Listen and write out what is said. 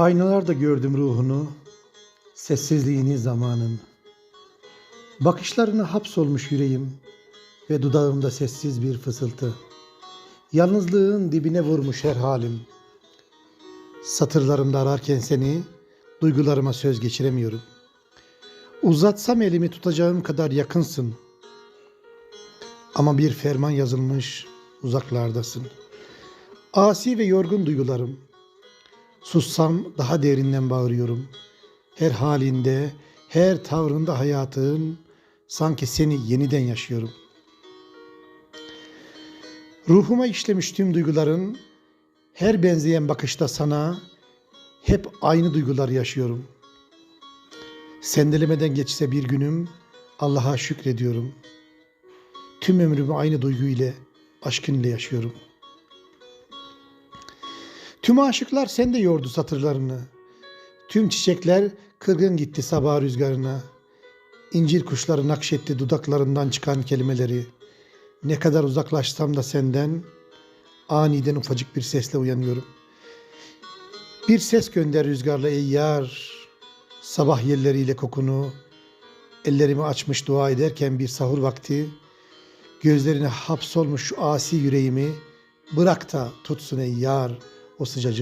Aynalarda gördüm ruhunu, sessizliğini zamanın. Bakışlarına hapsolmuş yüreğim ve dudağımda sessiz bir fısıltı. Yalnızlığın dibine vurmuş her halim. Satırlarımda ararken seni, duygularıma söz geçiremiyorum. Uzatsam elimi tutacağım kadar yakınsın. Ama bir ferman yazılmış uzaklardasın. Asi ve yorgun duygularım. Sussam daha derinden bağırıyorum. Her halinde, her tavrında hayatın sanki seni yeniden yaşıyorum. Ruhuma işlemiş tüm duyguların her benzeyen bakışta sana hep aynı duygular yaşıyorum. Sendelemeden geçse bir günüm Allah'a şükrediyorum. Tüm ömrümü aynı duygu ile, aşkın ile yaşıyorum. Tüm aşıklar sende yordu satırlarını. Tüm çiçekler kırgın gitti sabah rüzgarına. İncir kuşları nakşetti dudaklarından çıkan kelimeleri. Ne kadar uzaklaşsam da senden aniden ufacık bir sesle uyanıyorum. Bir ses gönder rüzgarla ey yar. Sabah yerleriyle kokunu. Ellerimi açmış dua ederken bir sahur vakti. Gözlerine hapsolmuş şu asi yüreğimi bırak da tutsun ey yar ou seja, de